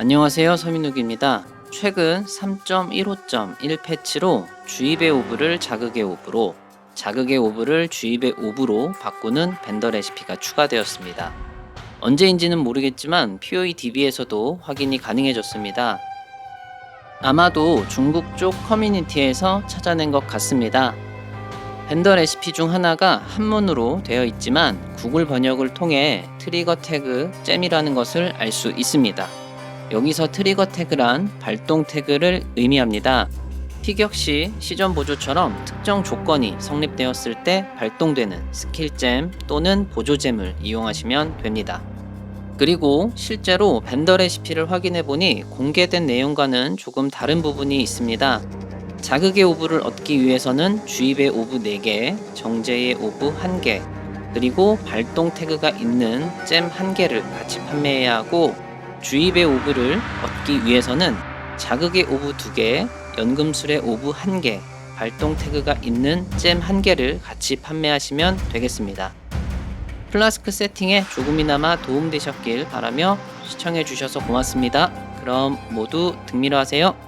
안녕하세요 서민욱입니다. 최근 3.15.1 패치로 주입의 오브를 자극의 오브로 자극의 오브를 주입의 오브로 바꾸는 벤더 레시피가 추가되었습니다. 언제인지는 모르겠지만 POE DB에서도 확인이 가능해졌습니다. 아마도 중국 쪽 커뮤니티에서 찾아낸 것 같습니다. 벤더 레시피 중 하나가 한문으로 되어 있지만 구글 번역을 통해 트리거 태그 잼이라는 것을 알 수 있습니다. 여기서 트리거 태그란 발동 태그를 의미합니다. 피격 시 시전 보조처럼 특정 조건이 성립되었을 때 발동되는 스킬잼 또는 보조잼을 이용하시면 됩니다. 그리고 실제로 벤더 레시피를 확인해 보니 공개된 내용과는 조금 다른 부분이 있습니다. 자극의 오브를 얻기 위해서는 주입의 오브 4개, 정제의 오브 1개, 그리고 발동 태그가 있는 잼 1개를 같이 판매해야 하고 주입의 오브를 얻기 위해서는 자극의 오브 2개, 연금술의 오브 1개, 발동 태그가 있는 잼 1개를 같이 판매하시면 되겠습니다. 플라스크 세팅에 조금이나마 도움되셨길 바라며 시청해 주셔서 고맙습니다. 그럼 모두 등밀어 하세요.